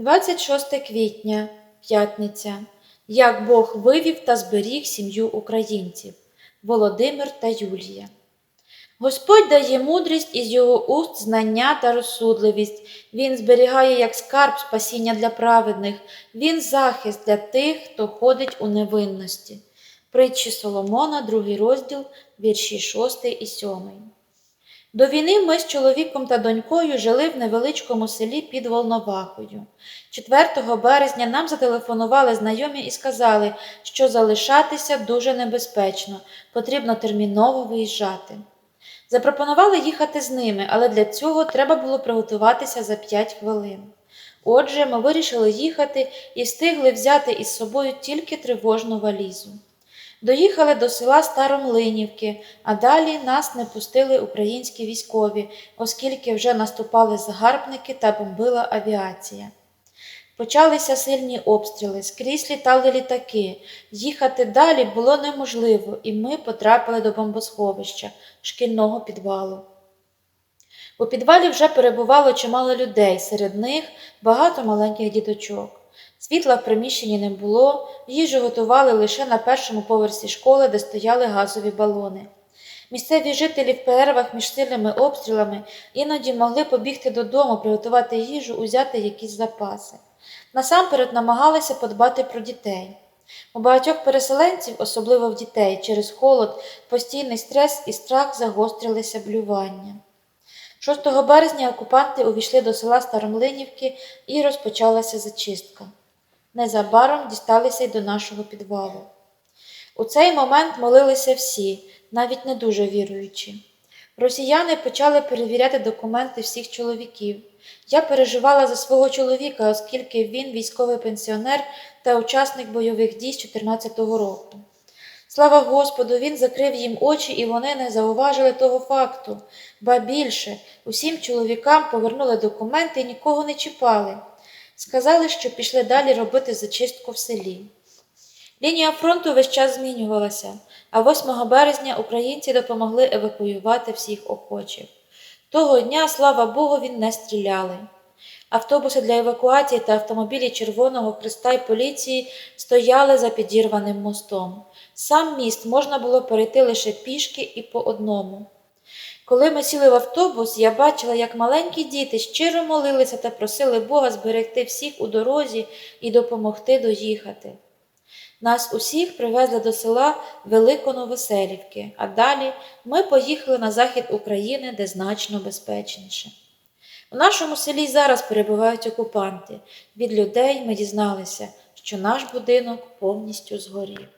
26 квітня, п'ятниця. Як Бог вивів та зберіг сім'ю українців Володимир та Юлія. Господь дає мудрість із його уст знання та розсудливість. Він зберігає як скарб спасіння для праведних, він захист для тих, хто ходить у невинності. Притчі Соломона, другий розділ, вірші 6 і 7. До війни ми з чоловіком та донькою жили в невеличкому селі під Волновахою. 4 березня нам зателефонували знайомі і сказали, що залишатися дуже небезпечно, потрібно терміново виїжджати. Запропонували їхати з ними, але для цього треба було приготуватися за 5 хвилин. Отже, ми вирішили їхати і встигли взяти із собою тільки тривожну валізу. Доїхали до села Старомлинівки, а далі нас не пустили українські військові, оскільки вже наступали загарбники та бомбила авіація. Почалися сильні обстріли, скрізь літали літаки. Їхати далі було неможливо, і ми потрапили до бомбосховища шкільного підвалу. У підвалі вже перебувало чимало людей, серед них багато маленьких діточок. Світла в приміщенні не було, їжу готували лише на першому поверсі школи, де стояли газові балони. Місцеві жителі в перервах між сильними обстрілами іноді могли побігти додому, приготувати їжу, узяти якісь запаси. Насамперед намагалися подбати про дітей. У багатьох переселенців, особливо в дітей, через холод, постійний стрес і страх загострилися блювання. 6 березня окупанти увійшли до села Старомлинівки і розпочалася зачистка. Незабаром дісталися й до нашого підвалу. У цей момент молилися всі, навіть не дуже віруючі. Росіяни почали перевіряти документи всіх чоловіків. Я переживала за свого чоловіка, оскільки він військовий пенсіонер та учасник бойових дій з 14-го року. Слава Господу, він закрив їм очі, і вони не зауважили того факту. Ба більше, усім чоловікам повернули документи і нікого не чіпали. Сказали, що пішли далі робити зачистку в селі. Лінія фронту весь час змінювалася, а 8 березня українці допомогли евакуювати всіх охочих. Того дня, слава Богу, він не стріляли. Автобуси для евакуації та автомобілі Червоного Христа і поліції стояли за підірваним мостом. Сам міст можна було перейти лише пішки і по одному. Коли ми сіли в автобус, я бачила, як маленькі діти щиро молилися та просили Бога зберегти всіх у дорозі і допомогти доїхати. Нас усіх привезли до села Великоновоселівки, а далі ми поїхали на захід України, де значно безпечніше. У нашому селі зараз перебувають окупанти. Від людей ми дізналися, що наш будинок повністю згорів.